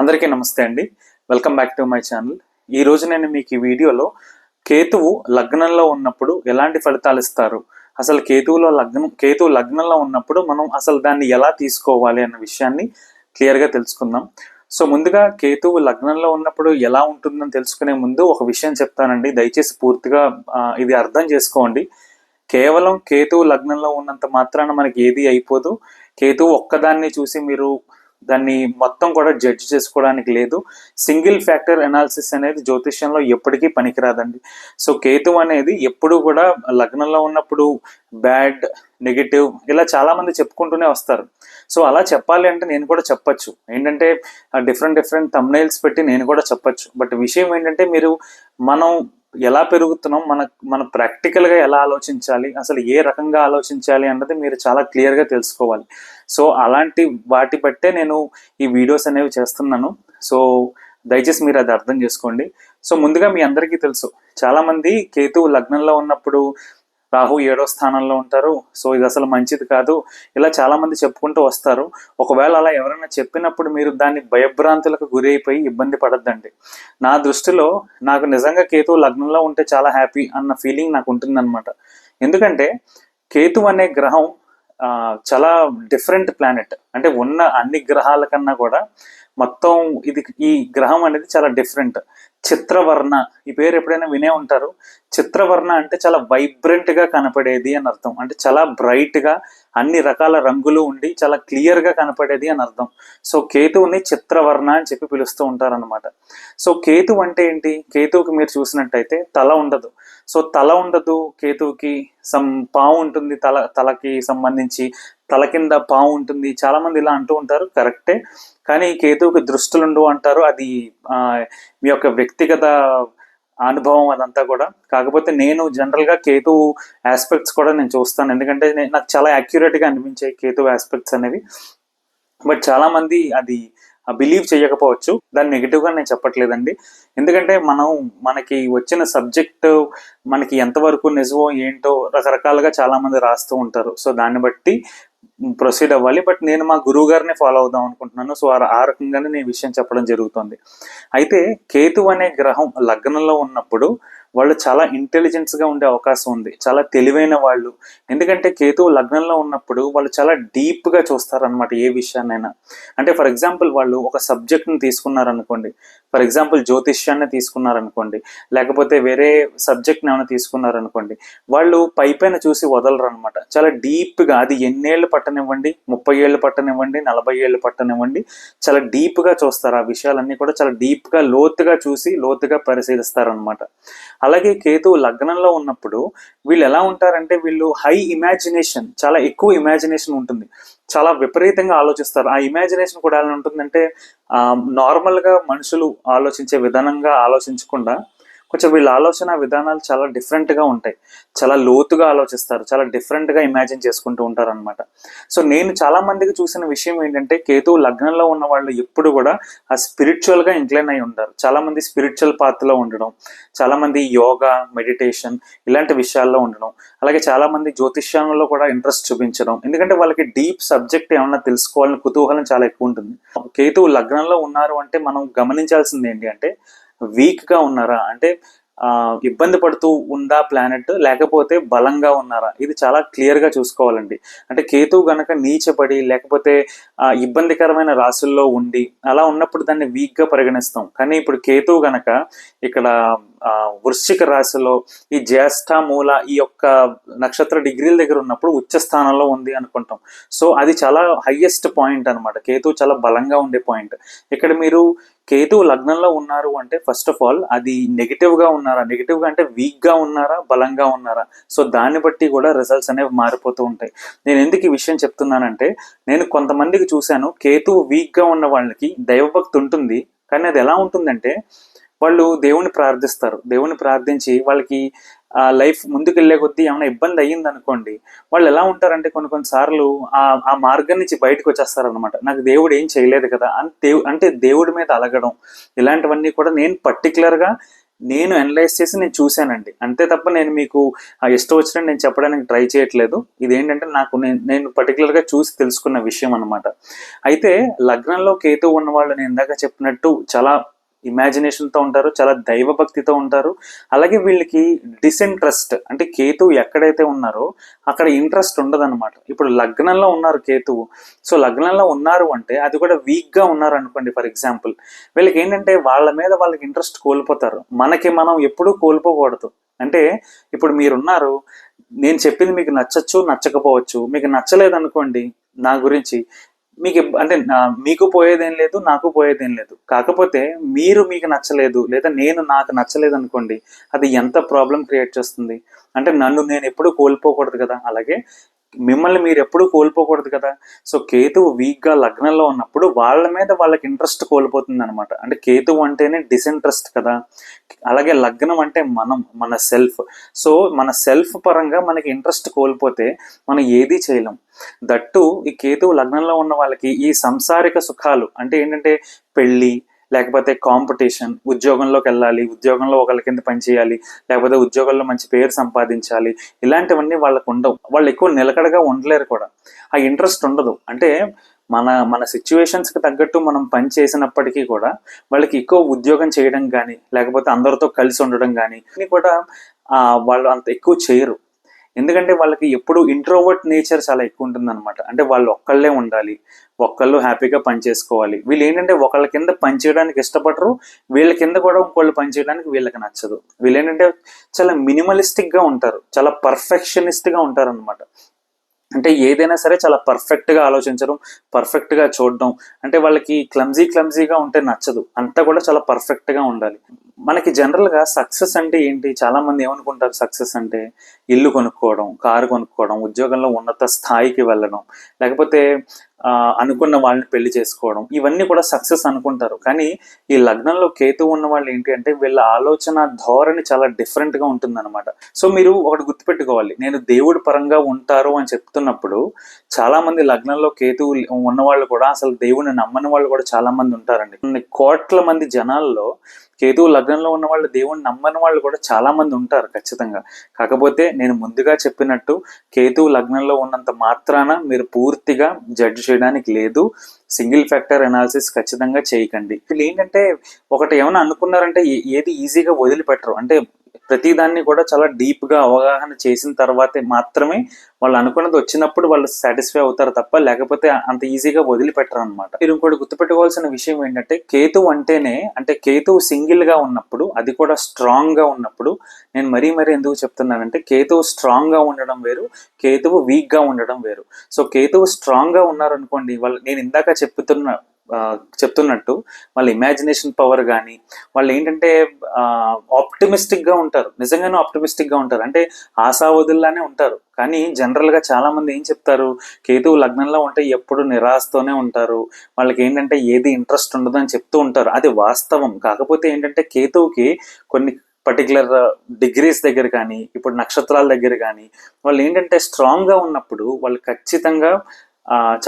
అందరికీ నమస్తే అండి. Welcome back to my channel ఈ రోజు నేను మీకు ఈ వీడియోలో కేతువు లగ్నంలో ఉన్నప్పుడు ఎలాంటి ఫలితాలు ఇస్తారు? అసలు కేతువులో లగ్నం కేతువు లగ్నంలో ఉన్నప్పుడు మనం అసలు దాన్ని ఎలా తీసుకోవాలి అన్న విషయాన్ని క్లియర్గా తెలుసుకుందాం. సో ముందుగా కేతువు లగ్నంలో ఉన్నప్పుడు ఎలా ఉంటుందని తెలుసుకునే ముందు ఒక విషయం చెప్తానండి. దయచేసి పూర్తిగా ఇది అర్థం చేసుకోండి. కేవలం కేతువు లగ్నంలో ఉన్నంత మాత్రాన మనకి ఏది అయిపోదు. కేతువు ఒక్కదాన్ని చూసి మీరు దాన్ని మొత్తం కూడా జడ్జ్ చేసుకోవడానికి లేదు. సింగిల్ ఫ్యాక్టర్ అనాలిసిస్ అనేది జ్యోతిష్యంలో ఎప్పటికీ పనికిరాదండి. సో కేతు అనేది ఎప్పుడు కూడా లగ్నంలో ఉన్నప్పుడు బ్యాడ్ నెగిటివ్ ఇలా చాలామంది చెప్పుకుంటూనే వస్తారు. సో అలా చెప్పాలి అంటే నేను కూడా చెప్పొచ్చు. ఏంటంటే డిఫరెంట్ డిఫరెంట్ తమ్నైల్స్ పెట్టి నేను కూడా చెప్పొచ్చు. బట్ విషయం ఏంటంటే మీరు మనం ఎలా పెరుగుతున్నాం? మన మన ప్రాక్టికల్గా ఎలా ఆలోచించాలి? అసలు ఏ రకంగా ఆలోచించాలి అన్నది మీరు చాలా క్లియర్గా తెలుసుకోవాలి. సో అలాంటి వాటి బట్టే నేను ఈ వీడియోస్ అనేవి చేస్తున్నాను. సో దయచేసి మీరు అది అర్థం చేసుకోండి. సో ముందుగా మీ అందరికీ తెలుసు. చాలామంది కేతువు లగ్నంలో ఉన్నప్పుడు రాహు ఏడో స్థానంలో ఉంటారు. సో ఇది అసలు మంచిది కాదు. ఇలా చాలామంది చెప్పుకుంటూ వస్తారు. ఒకవేళ అలా ఎవరైనా చెప్పినప్పుడు మీరు దాన్ని భయభ్రాంతులకు గురి అయిపోయి ఇబ్బంది పడద్దండి. నా దృష్టిలో నాకు నిజంగా కేతు లగ్నంలో ఉంటే చాలా హ్యాపీ అన్న ఫీలింగ్ నాకు ఉంటుందన్నమాట. ఎందుకంటే కేతు అనే గ్రహం చాలా డిఫరెంట్ ప్లానెట్. అంటే ఉన్న అన్ని గ్రహాల కన్నా కూడా మొత్తం ఇది ఈ గ్రహం అనేది చాలా డిఫరెంట్. చిత్రవర్ణ. ఈ పేరు ఎప్పుడైనా వినే ఉంటారు. చిత్రవర్ణ అంటే చాలా వైబ్రెంట్గా కనపడేది అని అర్థం. అంటే చాలా బ్రైట్గా అన్ని రకాల రంగులు ఉండి చాలా క్లియర్గా కనపడేది అని అర్థం. సో కేతువుని చిత్రవర్ణ అని చెప్పి పిలుస్తూ ఉంటారన్నమాట. సో కేతు అంటే ఏంటి? కేతువుకి మీరు చూసినట్టయితే తల ఉండదు. సో తల ఉండదు కేతువుకి సమ్ పావు ఉంటుంది తల తలకి సంబంధించి. తల కింద పాము ఉంటుంది. చాలా మంది ఇలా అంటూ ఉంటారు. కరెక్టే. కానీ కేతువుకి దృష్టిలుండు అంటారు. అది మీ యొక్క వ్యక్తిగత అనుభవం అదంతా కూడా. కాకపోతే నేను జనరల్గా కేతువు కేతు ఆస్పెక్ట్స్ కూడా నేను చూస్తాను. ఎందుకంటే నేను- నాకు చాలా యాక్యురేట్గా అనిపించాయి కేతు ఆస్పెక్ట్స్ అనేవి. బట్ చాలామంది అది బిలీవ్ చేయకపోవచ్చు. దాన్ని నెగిటివ్గా నేను చెప్పట్లేదండి. ఎందుకంటే మనం మనకి వచ్చిన సబ్జెక్ట్ మనకి ఎంతవరకు నిజమో ఏంటో రకరకాలుగా చాలామంది రాస్తూ ఉంటారు. సో దాన్ని బట్టి ప్రొసీడ్ అవ్వాలి. బట్ నేను మా గురువు గారిని ఫాలో అవుదాం అనుకుంటున్నాను. సో ఆ- ఆ రకంగానే నేను విషయం చెప్పడం జరుగుతుంది. అయితే కేతు అనే గ్రహం లగ్నంలో ఉన్నప్పుడు వాళ్ళు చాలా ఇంటెలిజెన్స్గా ఉండే అవకాశం ఉంది. చాలా తెలివైన వాళ్ళు. ఎందుకంటే కేతువు లగ్నంలో ఉన్నప్పుడు వాళ్ళు చాలా డీప్గా చూస్తారనమాట ఏ విషయాన్నైనా. అంటే ఫర్ ఎగ్జాంపుల్ వాళ్ళు ఒక సబ్జెక్ట్ని తీసుకున్నారనుకోండి. For example జ్యోతిష్యాన్ని తీసుకున్నారనుకోండి. లేకపోతే వేరే సబ్జెక్ట్ని ఏమైనా తీసుకున్నారనుకోండి. వాళ్ళు పై పైన చూసి వదలరు అనమాట చాలా డీప్గా అది ఎన్నేళ్ళు పట్టనివ్వండి? ముప్పై ఏళ్ళు పట్టనివ్వండి? నలభై ఏళ్ళు పట్టనివ్వండి? చాలా డీప్గా చూస్తారు. ఆ విషయాలన్నీ కూడా చాలా డీప్గా లోతుగా చూసి లోతుగా పరిశీలిస్తారనమాట అలాగే కేతువు లగ్నంలో ఉన్నప్పుడు వీళ్ళు ఎలా ఉంటారంటే వీళ్ళు హై ఇమాజినేషన్ చాలా ఎక్కువ ఇమాజినేషన్ ఉంటుంది. చాలా విపరీతంగా ఆలోచిస్తారు. ఆ ఇమాజినేషన్ కూడా ఎలా ఉంటుందంటే ఆ, గా మనుషులు ఆలోచించే విధానంగా ఆలోచించకుండా కొంచెం వీళ్ళ ఆలోచన విధానాలు చాలా డిఫరెంట్గా ఉంటాయి. చాలా లోతుగా ఆలోచిస్తారు. చాలా డిఫరెంట్గా ఇమాజిన్ చేసుకుంటూ ఉంటారు అనమాట సో నేను చాలా మందికి చూసిన విషయం ఏంటంటే కేతువు లగ్నంలో ఉన్న వాళ్ళు ఎప్పుడు కూడా ఆ స్పిరిచువల్గా ఇంక్లైన్ అయి ఉంటారు. చాలా మంది స్పిరిచువల్ పాత్రలో ఉండడం చాలా మంది యోగా మెడిటేషన్ ఇలాంటి విషయాల్లో ఉండడం అలాగే చాలా మంది జ్యోతిష్యంలో కూడా ఇంట్రెస్ట్ చూపించడం. ఎందుకంటే వాళ్ళకి డీప్ సబ్జెక్ట్ ఏమన్నా తెలుసుకోవాలని కుతూహలం చాలా ఎక్కువ ఉంటుంది. కేతువు లగ్నంలో ఉన్నారు అంటే మనం గమనించాల్సింది ఏంటి అంటే వీక్గా ఉన్నారా? అంటే ఇబ్బంది పడుతూ ఉందా ప్లానెట్ లేకపోతే బలంగా ఉన్నారా? ఇది చాలా క్లియర్గా చూసుకోవాలండి. అంటే కేతువు గనక నీచపడి లేకపోతే ఇబ్బందికరమైన రాశుల్లో ఉండి అలా ఉన్నప్పుడు దాన్ని వీక్గా పరిగణిస్తాం. కానీ ఇప్పుడు కేతువు గనక ఇక్కడ వృశ్చిక రాశిలో ఈ జ్యేష్ఠ మూల ఈ యొక్క నక్షత్ర డిగ్రీల దగ్గర ఉన్నప్పుడు ఉచ్చ స్థానంలో ఉంది అనుకుంటాం. సో అది చాలా హైయెస్ట్ పాయింట్ అనమాట కేతువు చాలా బలంగా ఉండే పాయింట్ ఇక్కడ మీరు కేతువు లగ్నంలో ఉన్నారు అంటే ఫస్ట్ ఆఫ్ ఆల్ అది నెగిటివ్గా ఉన్నారా? నెగిటివ్గా అంటే వీక్గా ఉన్నారా? బలంగా ఉన్నారా? సో దాన్ని బట్టి కూడా రిజల్ట్స్ అనేవి మారిపోతూ ఉంటాయి. నేను ఎందుకు ఈ విషయం చెప్తున్నానంటే నేను కొంతమందికి చూశాను కేతువు వీక్గా ఉన్న వాళ్ళకి దైవభక్తి ఉంటుంది. కానీ అది ఎలా ఉంటుందంటే వాళ్ళు దేవుని ప్రార్థిస్తారు. దేవుని ప్రార్థించి వాళ్ళకి ఆ లైఫ్ ముందుకెళ్ళే కొద్దీ ఏమైనా ఇబ్బంది అయ్యింది అనుకోండి వాళ్ళు ఎలా ఉంటారంటే కొన్ని కొన్ని సార్లు ఆ ఆ మార్గం నుంచి బయటకు వచ్చేస్తారనమాట నాకు దేవుడు ఏం చేయలేదు కదా అని దేవు అంటే దేవుడి మీద అలగడం ఇలాంటివన్నీ కూడా నేను పర్టికులర్గా నేను అనలైజ్ చేసి నేను చూశానండి. అంతే తప్ప నేను మీకు ఆ ఇష్టం వచ్చిన నేను చెప్పడానికి ట్రై చేయట్లేదు. ఇదేంటంటే నాకు నేను నేను పర్టికులర్గా చూసి తెలుసుకున్న విషయం అనమాట అయితే లగ్నంలో కేతు ఉన్నవాళ్ళు నేను ఇందాక చెప్పినట్టు చాలా ఇమాజినేషన్తో ఉంటారు చాలా దైవభక్తితో ఉంటారు. అలాగే వీళ్ళకి డిసింట్రెస్ట్ అంటే కేతు ఎక్కడైతే ఉన్నారో అక్కడ ఇంట్రెస్ట్ ఉండదన్నమాట. ఇప్పుడు లగ్నంలో ఉన్నారు కేతువు. సో లగ్నంలో ఉన్నారు అంటే అది కూడా వీక్గా ఉన్నారు అనుకోండి ఫర్ ఎగ్జాంపుల్ వీళ్ళకి ఏంటంటే వాళ్ళ మీద వాళ్ళకి ఇంట్రెస్ట్ కోల్పోతారు. మనకి మనం ఎప్పుడూ కోల్పోకూడదు. అంటే ఇప్పుడు మీరున్నారు నేను చెప్పింది మీకు నచ్చచ్చు నచ్చకపోవచ్చు. మీకు నచ్చలేదు అనుకోండి నా గురించి మీకు అంటే మీకు పోయేదేం లేదు నాకు పోయేదేం లేదు. కాకపోతే మీరు మీకు నచ్చలేదు లేదా నేను నాకు నచ్చలేదు అనుకోండి అది ఎంత ప్రాబ్లం క్రియేట్ చేస్తుంది? అంటే నన్ను నేను ఎప్పుడు కోల్పోకూడదు కదా. అలాగే మిమ్మల్ని మీరు ఎప్పుడూ కోల్పోకూడదు కదా. సో కేతువు వీక్గా లగ్నంలో ఉన్నప్పుడు వాళ్ళ మీద వాళ్ళకి ఇంట్రెస్ట్ కోల్పోతుంది అనమాట అంటే కేతువు అంటేనే డిసింట్రెస్ట్ కదా. అలాగే లగ్నం అంటే మనం మన సెల్ఫ్ సో మన సెల్ఫ్ పరంగా మనకి ఇంట్రెస్ట్ కోల్పోతే మనం ఏదీ చేయలేం. దట్టు ఈ కేతువు లగ్నంలో ఉన్న వాళ్ళకి ఈ సంసారిక సుఖాలు అంటే ఏంటంటే పెళ్ళి లేకపోతే కాంపిటీషన్ ఉద్యోగంలోకి వెళ్ళాలి ఉద్యోగంలో ఒకరి కింద పనిచేయాలి లేకపోతే ఉద్యోగంలో మంచి పేరు సంపాదించాలి ఇలాంటివన్నీ వాళ్ళకు ఉండవు. వాళ్ళు ఎక్కువ నిలకడగా ఉండలేరు కూడా. ఆ ఇంట్రెస్ట్ ఉండదు. అంటే మన మన సిచ్యువేషన్స్కి తగ్గట్టు మనం పని చేసినప్పటికీ కూడా వాళ్ళకి ఎక్కువ ఉద్యోగం చేయడం కానీ లేకపోతే అందరితో కలిసి ఉండడం కానీ కూడా వాళ్ళు అంత ఎక్కువ చేయరు. ఎందుకంటే వాళ్ళకి ఎప్పుడు ఇంట్రోవర్ట్ నేచర్ చాలా ఎక్కువ ఉంటుంది అనమాట అంటే వాళ్ళు ఒక్కళ్ళే ఉండాలి ఒక్కళ్ళు హ్యాపీగా పని చేసుకోవాలి. వీళ్ళు ఏంటంటే ఒకళ్ళ కింద పనిచేయడానికి ఇష్టపడరు వీళ్ళ కింద కూడా ఇంకోళ్ళు పనిచేయడానికి వీళ్ళకి నచ్చదు. వీళ్ళు ఏంటంటే చాలా మినిమలిస్టిక్గా ఉంటారు చాలా పర్ఫెక్షనిస్ట్గా ఉంటారు అనమాట అంటే ఏదైనా సరే చాలా పర్ఫెక్ట్గా ఆలోచించడం పర్ఫెక్ట్గా చూడడం. అంటే వాళ్ళకి క్లమ్జీ క్లమ్జీగా ఉంటే నచ్చదు. అంతా కూడా చాలా పర్ఫెక్ట్గా ఉండాలి. మనకి జనరల్గా సక్సెస్ అంటే ఏంటి? చాలా మంది ఏమనుకుంటారు సక్సెస్ అంటే ఇల్లు కొనుక్కోవడం కారు కొనుక్కోవడం ఉద్యోగంలో ఉన్నత స్థాయికి వెళ్ళడం. లేకపోతే అనుకున్న వాళ్ళని పెళ్ళి చేసుకోవడం ఇవన్నీ కూడా సక్సెస్ అనుకుంటారు. కానీ ఈ లగ్నంలో కేతు ఉన్న వాళ్ళు ఏంటి అంటే వీళ్ళ ఆలోచన ధోరణి చాలా డిఫరెంట్గా ఉంటుంది సో మీరు ఒకటి గుర్తుపెట్టుకోవాలి. నేను దేవుడి పరంగా ఉంటారు అని చెప్తున్నప్పుడు చాలా మంది లగ్నంలో కేతు ఉన్న వాళ్ళు కూడా అసలు దేవుడిని నమ్మని వాళ్ళు కూడా చాలా మంది ఉంటారండి. కొన్ని కోట్ల మంది జనాల్లో కేతువు లగ్నంలో ఉన్న వాళ్ళు దేవుడిని నమ్మని వాళ్ళు కూడా చాలా మంది ఉంటారు ఖచ్చితంగా. కాకపోతే నేను ముందుగా చెప్పినట్టు కేతువు లగ్నంలో ఉన్నంత మాత్రాన మీరు పూర్తిగా జడ్జ్ చేయడానికి లేదు. సింగిల్ ఫ్యాక్టర్ అనాలిసిస్ ఖచ్చితంగా చేయకండి. వీళ్ళు ఏంటంటే ఒకటి ఏమైనా అనుకున్నారంటే ఏ- ఏది ఈజీగా వదిలిపెట్టరు. అంటే ప్రతిదాన్ని కూడా చాలా డీప్గా అవగాహన చేసిన తర్వాతే మాత్రమే వాళ్ళు అనుకున్నది వచ్చినప్పుడు వాళ్ళు సాటిస్ఫై అవుతారు తప్ప లేకపోతే అంత ఈజీగా వదిలిపెట్టరు అనమాట మీరు ఇంకోటి గుర్తుపెట్టుకోవాల్సిన విషయం ఏంటంటే కేతు అంటేనే అంటే కేతు సింగిల్గా ఉన్నప్పుడు అది కూడా స్ట్రాంగ్గా ఉన్నప్పుడు నేను మరీ మరీ ఎందుకు చెప్తున్నానంటే కేతువు స్ట్రాంగ్గా ఉండడం వేరు కేతువు వీక్గా ఉండడం వేరు. సో కేతువు స్ట్రాంగ్గా ఉన్నారనుకోండి వాళ్ళు నేను ఇందాక చెప్తున్న చెప్తున్నట్టు వాళ్ళ ఇమాజినేషన్ పవర్ కానీ వాళ్ళు ఏంటంటే ఆప్టిమిస్టిక్గా ఉంటారు. నిజంగానే ఆప్టిమిస్టిక్గా ఉంటారు. అంటే ఆశావదుల్లానే ఉంటారు. కానీ జనరల్గా చాలామంది ఏం చెప్తారు? కేతువు లగ్నంలో ఉంటే ఎప్పుడు నిరాశతోనే ఉంటారు. వాళ్ళకి ఏంటంటే ఏది ఇంట్రెస్ట్ ఉండదు అని చెప్తూ ఉంటారు. అది వాస్తవం. కాకపోతే ఏంటంటే కేతువుకి కొన్ని పర్టికులర్ డిగ్రీస్ దగ్గర కానీ ఇప్పుడు నక్షత్రాల దగ్గర కానీ వాళ్ళు ఏంటంటే స్ట్రాంగ్గా ఉన్నప్పుడు వాళ్ళు ఖచ్చితంగా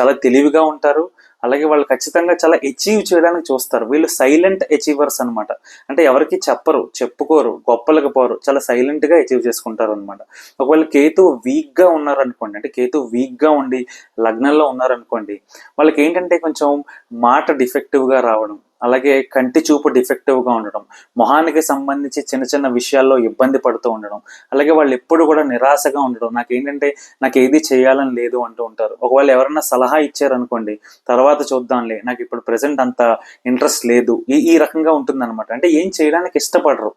చాలా తెలివిగా ఉంటారు. అలాగే వాళ్ళు ఖచ్చితంగా చాలా అచీవ్ చేయడానికి చూస్తారు. వీళ్ళు సైలెంట్ అచీవర్స్ అనమాట అంటే ఎవరికి చెప్పరు చెప్పుకోరు గొప్పలకు పోరు. చాలా సైలెంట్గా అచీవ్ చేసుకుంటారు అనమాట ఒకవేళ కేతు వీక్గా ఉన్నారనుకోండి అంటే కేతు వీక్గా ఉండి లగ్నంలో ఉన్నారనుకోండి వాళ్ళకి ఏంటంటే కొంచెం మాట డిఫెక్టివ్గా రావడం అలాగే కంటి చూపు డిఫెక్టివ్గా ఉండడం మొహానికి సంబంధించి చిన్న చిన్న విషయాల్లో ఇబ్బంది పడుతూ ఉండడం అలాగే వాళ్ళు ఎప్పుడు కూడా నిరాశగా ఉండడం నాకు ఏంటంటే నాకు ఏది చేయాలని లేదు అంటూ ఉంటారు. ఒకవేళ ఎవరైనా సలహా ఇచ్చారనుకోండి తర్వాత చూద్దాంలే నాకు ఇప్పుడు ప్రెసెంట్ అంత ఇంట్రెస్ట్ లేదు ఈ ఈ రకంగా ఉంటుందన్నమాట. అంటే ఏం చేయడానికి ఇష్టపడరు.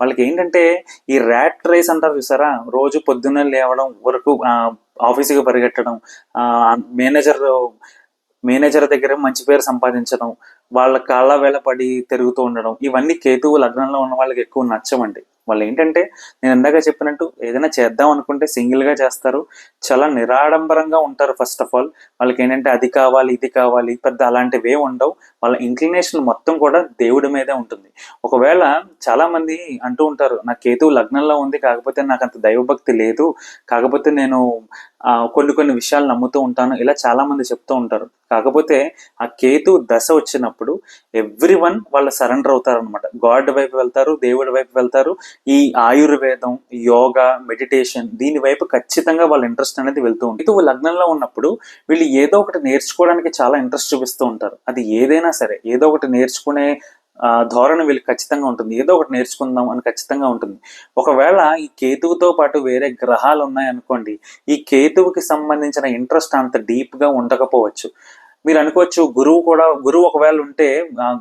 వాళ్ళకి ఏంటంటే ఈ ర్యాట్ రేస్ అంటారు చూసారా? రోజు పొద్దున్నే లేవడం వరకు ఆ, ఆఫీసుకి పరిగెట్టడం మేనేజర్ మేనేజర్ దగ్గర మంచి పేరు సంపాదించడం వాళ్ళ కాళ్ళ వేళ పడి తిరుగుతూ ఉండడం ఇవన్నీ కేతువు లగ్నంలో ఉన్న వాళ్ళకి ఎక్కువ నచ్చవండి. వాళ్ళు ఏంటంటే నేను ఇందాక చెప్పినట్టు ఏదైనా చేద్దాం అనుకుంటే సింగిల్గా చేస్తారు. చాలా నిరాడంబరంగా ఉంటారు ఫస్ట్ ఆఫ్ ఆల్ వాళ్ళకి ఏంటంటే అది కావాలి ఇది కావాలి పెద్ద అలాంటివి ఏమి ఉండవు. వాళ్ళ ఇంక్లినేషన్ మొత్తం కూడా దేవుడి మీదే ఉంటుంది. ఒకవేళ చాలామంది అంటూ ఉంటారు నా కేతువు లగ్నంలో ఉంది కాకపోతే నాకు అంత దైవభక్తి లేదు. కాకపోతే నేను కొన్ని కొన్ని విషయాలు నమ్ముతూ ఉంటాను. ఇలా చాలామంది చెప్తూ ఉంటారు. కాకపోతే ఆ కేతు దశ వచ్చినప్పుడు ఎవ్రీ వన్ వాళ్ళు సరెండర్ అవుతారు అనమాట గాడ్ వైపు వెళ్తారు దేవుడి వైపు వెళ్తారు. ఈ ఆయుర్వేదం యోగా మెడిటేషన్ దీని వైపు ఖచ్చితంగా వాళ్ళ ఇంట్రెస్ట్ అనేది వెళ్తూ ఉంటుంది. ఇది లగ్నంలో ఉన్నప్పుడు వీళ్ళు ఏదో ఒకటి నేర్చుకోవడానికి చాలా ఇంట్రెస్ట్ చూపిస్తూ ఉంటారు. అది ఏదైనా సరే ఏదో ఒకటి నేర్చుకునే ధోరణి వీళ్ళకి ఖచ్చితంగా ఉంటుంది. ఏదో ఒకటి నేర్చుకుందాం అని ఖచ్చితంగా ఉంటుంది. ఒకవేళ ఈ కేతువుతో పాటు వేరే గ్రహాలు ఉన్నాయనుకోండి ఈ కేతువుకి సంబంధించిన ఇంట్రెస్ట్ అంత డీప్గా ఉండకపోవచ్చు. మీరు అనుకోవచ్చు గురువు కూడా గురువు ఒకవేళ ఉంటే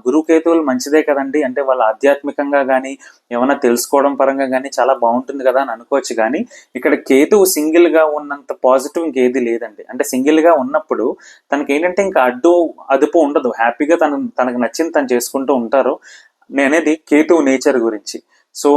గురుకేతువులు మంచిదే కదండి. అంటే వాళ్ళ ఆధ్యాత్మికంగా కానీ ఏమైనా తెలుసుకోవడం పరంగా కానీ చాలా బాగుంటుంది కదా అని అనుకోవచ్చు. కానీ ఇక్కడ కేతువు సింగిల్గా ఉన్నంత పాజిటివ్ ఇంకేది లేదండి. అంటే సింగిల్గా ఉన్నప్పుడు తనకి ఏంటంటే ఇంకా అడ్డు అదుపు ఉండదు. హ్యాపీగా తను తనకు నచ్చింది తను చేసుకుంటూ ఉంటారు. నేనేది కేతువు నేచర్ గురించి. సో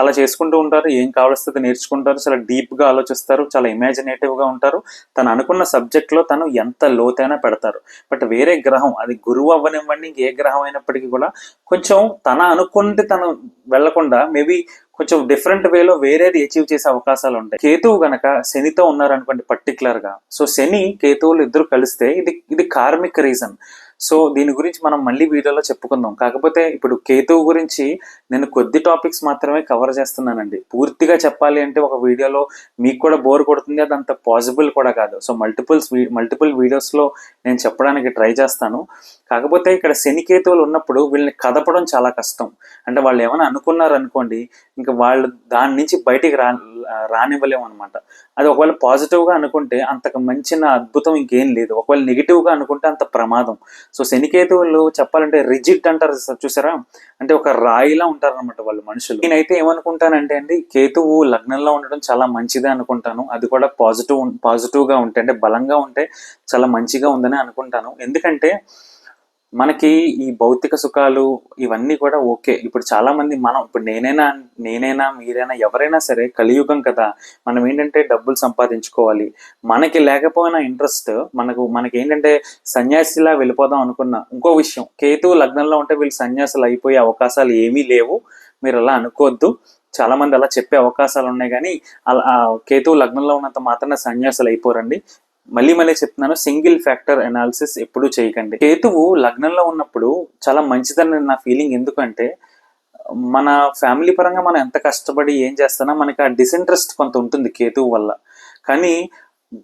అలా చేసుకుంటూ ఉంటారు ఏం కావలస్తే నేర్చుకుంటారు చాలా డీప్గా ఆలోచిస్తారు చాలా ఇమాజినేటివ్గా ఉంటారు. తను అనుకున్న సబ్జెక్ట్లో తను ఎంత లోతైనా పెడతారు. బట్ వేరే గ్రహం అది గురువు అవ్వనివ్వండి ఇంకే గ్రహం అయినప్పటికీ కూడా కొంచెం తన అనుకుంటే తను వెళ్ళకుండా మేబీ కొంచెం డిఫరెంట్ వేలో వేరేది అచీవ్ చేసే అవకాశాలు ఉంటాయి. కేతువు గనక శనితో ఉన్నారనుకోండి పర్టికులర్గా సో శని కేతువులు ఇద్దరు కలిస్తే ఇది ఇది కార్మిక్ రీజన్. సో దీని గురించి మనం మళ్ళీ వీడియోలో చెప్పుకుందాం. కాకపోతే ఇప్పుడు కేతువు గురించి నేను కొద్ది టాపిక్స్ మాత్రమే కవర్ చేస్తున్నానండి. పూర్తిగా చెప్పాలి అంటే ఒక వీడియోలో మీకు కూడా బోర్ కొడుతుంది అది అంత పాసిబుల్ కూడా కాదు. సో మల్టిపుల్స్ మల్టిపుల్ వీడియోస్లో నేను చెప్పడానికి ట్రై చేస్తాను. కాకపోతే ఇక్కడ శనికేతువులు ఉన్నప్పుడు వీళ్ళని కదపడం చాలా కష్టం. అంటే వాళ్ళు ఏమైనా అనుకున్నారు అనుకోండి ఇంకా వాళ్ళు దాని నుంచి బయటికి రా రానివ్వలేము అనమాట అది ఒకవేళ పాజిటివ్గా అనుకుంటే అంతకు మంచిన అద్భుతం ఇంకేం లేదు. ఒకవేళ నెగిటివ్గా అనుకుంటే అంత ప్రమాదం. సో శనికేతువులు చెప్పాలంటే రిజిడ్ అంటారు చూసారా? అంటే ఒక రాయిలా ఉంటారు అనమాట వాళ్ళు మనుషులు. నేనైతే ఏమనుకుంటానంటే అండి కేతువు లగ్నంలో ఉండడం చాలా మంచిదే అనుకుంటాను. అది కూడా పాజిటివ్ పాజిటివ్గా ఉంటే అంటే బలంగా ఉంటే చాలా మంచిగా ఉందని అనుకుంటాను. ఎందుకంటే మనకి ఈ భౌతిక సుఖాలు ఇవన్నీ కూడా ఓకే. ఇప్పుడు చాలా మంది మనం ఇప్పుడు నేనైనా నేనైనా మీరైనా ఎవరైనా సరే కలియుగం కదా మనం ఏంటంటే డబ్బులు సంపాదించుకోవాలి. మనకి లేకపోయినా ఇంట్రెస్ట్ మనకు మనకి ఏంటంటే సన్యాసిలా వెళ్ళిపోదాం అనుకున్నా ఇంకో విషయం కేతు లగ్నంలో ఉంటే వీళ్ళు సన్యాసులు అయిపోయే అవకాశాలు ఏమీ లేవు. మీరు అలా అనుకోవద్దు. చాలా మంది అలా చెప్పే అవకాశాలు ఉన్నాయి కానీ అలా కేతువు లగ్నంలో ఉన్నంత మాత్రాన సన్యాసులు అయిపోరండి. మళ్ళీ మళ్ళీ చెప్తున్నాను సింగిల్ ఫ్యాక్టర్ అనాలిసిస్ ఎప్పుడు చేయకండి. కేతువు లగ్నంలో ఉన్నప్పుడు చాలా మంచిదని నా ఫీలింగ్ ఎందుకంటే మన ఫ్యామిలీ పరంగా మనం ఎంత కష్టపడి ఏం చేస్తున్నా మనకి ఆ డిసింట్రెస్ట్ కొంత ఉంటుంది కేతువు వల్ల. కానీ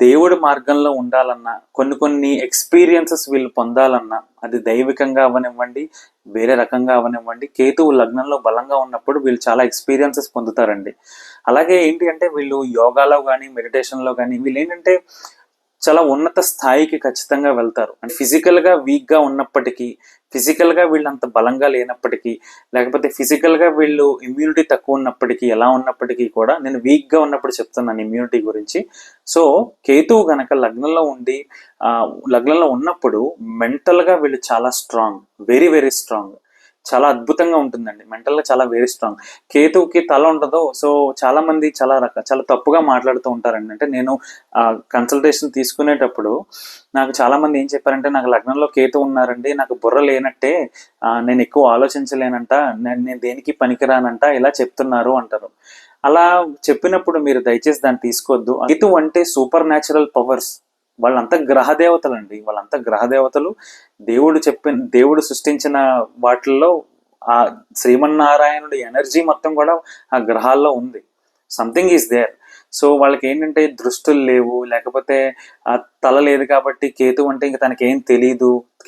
దేవుడి మార్గంలో ఉండాలన్నా కొన్ని కొన్ని ఎక్స్పీరియన్సెస్ వీళ్ళు పొందాలన్నా అది దైవికంగా అవనివ్వండి వేరే రకంగా అవనివ్వండి కేతువు లగ్నంలో బలంగా ఉన్నప్పుడు వీళ్ళు చాలా ఎక్స్పీరియన్సెస్ పొందుతారండి. అలాగే ఏంటి అంటే వీళ్ళు యోగాలో కానీ మెడిటేషన్లో కానీ వీళ్ళు ఏంటంటే చాలా ఉన్నత స్థాయికి ఖచ్చితంగా వెళ్తారు. అండ్ ఫిజికల్గా వీక్గా ఉన్నప్పటికీ ఫిజికల్గా వీళ్ళు అంత బలంగా లేనప్పటికీ లేకపోతే ఫిజికల్గా వీళ్ళు ఇమ్యూనిటీ తక్కువ ఉన్నప్పటికీ ఎలా ఉన్నప్పటికీ కూడా నేను వీక్గా ఉన్నప్పుడు చెప్తున్నాను ఇమ్యూనిటీ గురించి. సో కేతువు గనక లగ్నంలో ఉండి లగ్నంలో ఉన్నప్పుడు మెంటల్గా వీళ్ళు చాలా స్ట్రాంగ్ వెరీ వెరీ స్ట్రాంగ్ చాలా అద్భుతంగా ఉంటుందండి. మెంటల్గా చాలా వెరీ స్ట్రాంగ్ కేతువుకి తల ఉండదు సో చాలా మంది చాలా రక చాలా తప్పుగా మాట్లాడుతూ ఉంటారండి. అంటే నేను కన్సల్టేషన్ తీసుకునేటప్పుడు నాకు చాలా మంది ఏం చెప్పారంటే నాకు లగ్నంలో కేతు ఉన్నారండి నాకు బుర్ర లేనట్టే నేను ఎక్కువ ఆలోచించలేనంట నేను నేను దేనికి పనికిరానంట ఇలా చెప్తున్నారు అంటారు. అలా చెప్పినప్పుడు మీరు దయచేసి దాన్ని తీసుకోవద్దు. కేతు అంటే సూపర్ న్యాచురల్ పవర్స్ వాళ్ళంతా గ్రహ దేవతలండి వాళ్ళంతా గ్రహ దేవతలు దేవుడు చెప్పిన దేవుడు సృష్టించిన వాటిల్లో ఆ శ్రీమన్నారాయణుడి ఎనర్జీ మొత్తం కూడా ఆ గ్రహాల్లో ఉంది. Something is there. సో వాళ్ళకి ఏంటంటే దృష్టులు లేవు. లేకపోతే ఆ తల లేదు కాబట్టి కేతు అంటే ఇంకా తనకి ఏం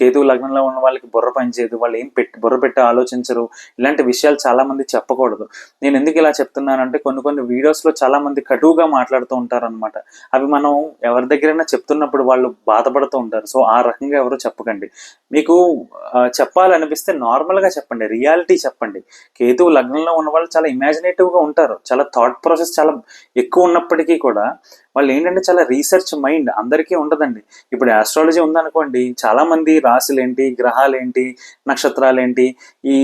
కేతువు లగ్నంలో ఉన్న వాళ్ళకి బుర్ర పనిచేయదు వాళ్ళు ఏం పెట్టి బుర్ర పెట్టి ఆలోచించరు. ఇలాంటి విషయాలు చాలామంది చెప్పకూడదు. నేను ఎందుకు ఇలా చెప్తున్నానంటే కొన్ని కొన్ని వీడియోస్లో చాలామంది కటువుగా మాట్లాడుతూ ఉంటారు అనమాట అవి మనం ఎవరి దగ్గరైనా చెప్తున్నప్పుడు వాళ్ళు బాధపడుతూ ఉంటారు. సో ఆ రకంగా ఎవరు చెప్పకండి. మీకు చెప్పాలనిపిస్తే నార్మల్గా చెప్పండి. రియాలిటీ చెప్పండి. కేతువు లగ్నంలో ఉన్న వాళ్ళు చాలా ఇమాజినేటివ్గా ఉంటారు. చాలా థాట్ ప్రాసెస్ చాలా ఎక్కువ ఉన్నప్పటికీ కూడా వాళ్ళు ఏంటంటే చాలా రీసెర్చ్ మైండ్ అందరికీ ఉండదండి ఇప్పుడు ఆస్ట్రాలజీ ఉందనుకోండి చాలా మంది రాశులు ఏంటి గ్రహాలు ఏంటి నక్షత్రాలు ఏంటి ఈ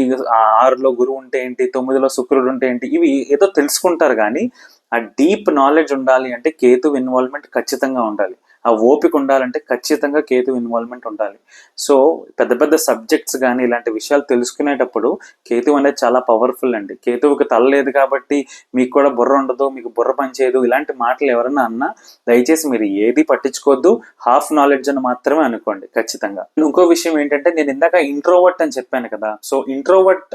ఆరులో గురువు ఉంటే ఏంటి తొమ్మిదిలో శుక్రుడు ఉంటే ఏంటి ఇవి ఏదో తెలుసుకుంటారు కానీ ఆ డీప్ నాలెడ్జ్ ఉండాలి అంటే కేతు ఇన్వాల్వ్మెంట్ ఖచ్చితంగా ఉండాలి. ఆ ఓపిక ఉండాలంటే ఖచ్చితంగా కేతు ఇన్వాల్వ్మెంట్ ఉండాలి. సో పెద్ద పెద్ద సబ్జెక్ట్స్ కానీ ఇలాంటి విషయాలు తెలుసుకునేటప్పుడు కేతు అనేది చాలా పవర్ఫుల్ అండి. కేతువుకి తల లేదు కాబట్టి మీకు కూడా బుర్ర ఉండదు మీకు బుర్ర పనిచేయదు ఇలాంటి మాటలు ఎవరన్నా అన్నా దయచేసి మీరు ఏది పట్టించుకోవద్దు హాఫ్ నాలెడ్జ్ అని మాత్రమే అనుకోండి ఖచ్చితంగా. ఇంకో విషయం ఏంటంటే నేను ఇందాక ఇంట్రోవర్ట్ అని చెప్పాను కదా. సో ఇంట్రోవర్ట్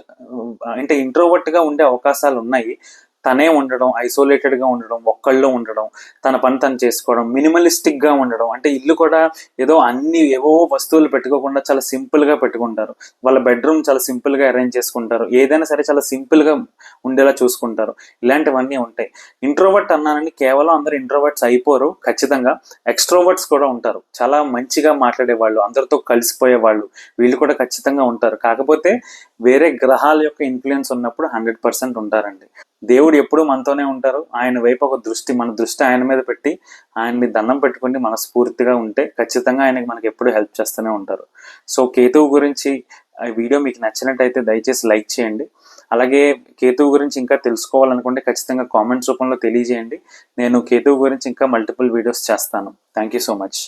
అంటే ఇంట్రోవర్ట్గా ఉండే అవకాశాలు ఉన్నాయి. తనే ఉండడం ఐసోలేటెడ్గా ఉండడం ఒక్కళ్ళు ఉండడం తన పని తను చేసుకోవడం మినిమలిస్టిక్గా ఉండడం. అంటే ఇల్లు కూడా ఏదో అన్ని ఏవో వస్తువులు పెట్టుకోకుండా చాలా సింపుల్గా పెట్టుకుంటారు. వాళ్ళ బెడ్రూమ్ చాలా సింపుల్గా అరేంజ్ చేసుకుంటారు. ఏదైనా సరే చాలా సింపుల్గా ఉండేలా చూసుకుంటారు. ఇలాంటివన్నీ ఉంటాయి. ఇంట్రోవర్ట్ అన్నానని కేవలం అందరు ఇంట్రోవర్ట్స్ అయిపోరు ఖచ్చితంగా. ఎక్స్ట్రోవర్ట్స్ కూడా ఉంటారు. చాలా మంచిగా మాట్లాడే వాళ్ళు అందరితో కలిసిపోయే వాళ్ళు వీళ్ళు కూడా ఖచ్చితంగా ఉంటారు. కాకపోతే వేరే గ్రహాల యొక్క ఇన్ఫ్లుయెన్స్ ఉన్నప్పుడు హండ్రెడ్ పర్సెంట్ ఉంటారండి. దేవుడు ఎప్పుడూ మనతోనే ఉంటారు. ఆయన వైపు ఒక దృష్టి మన దృష్టి ఆయన మీద పెట్టి ఆయన్ని దండం పెట్టుకుని మనస్ఫూర్తిగా ఉంటే ఖచ్చితంగా ఆయనకి మనకి ఎప్పుడు హెల్ప్ చేస్తూనే ఉంటారు. సో కేతువు గురించి వీడియో మీకు నచ్చినట్టయితే దయచేసి లైక్ చేయండి. అలాగే కేతువు గురించి ఇంకా తెలుసుకోవాలనుకుంటే ఖచ్చితంగా కామెంట్స్ రూపంలో తెలియజేయండి. నేను కేతువు గురించి ఇంకా మల్టిపుల్ వీడియోస్ చేస్తాను. Thank you so much.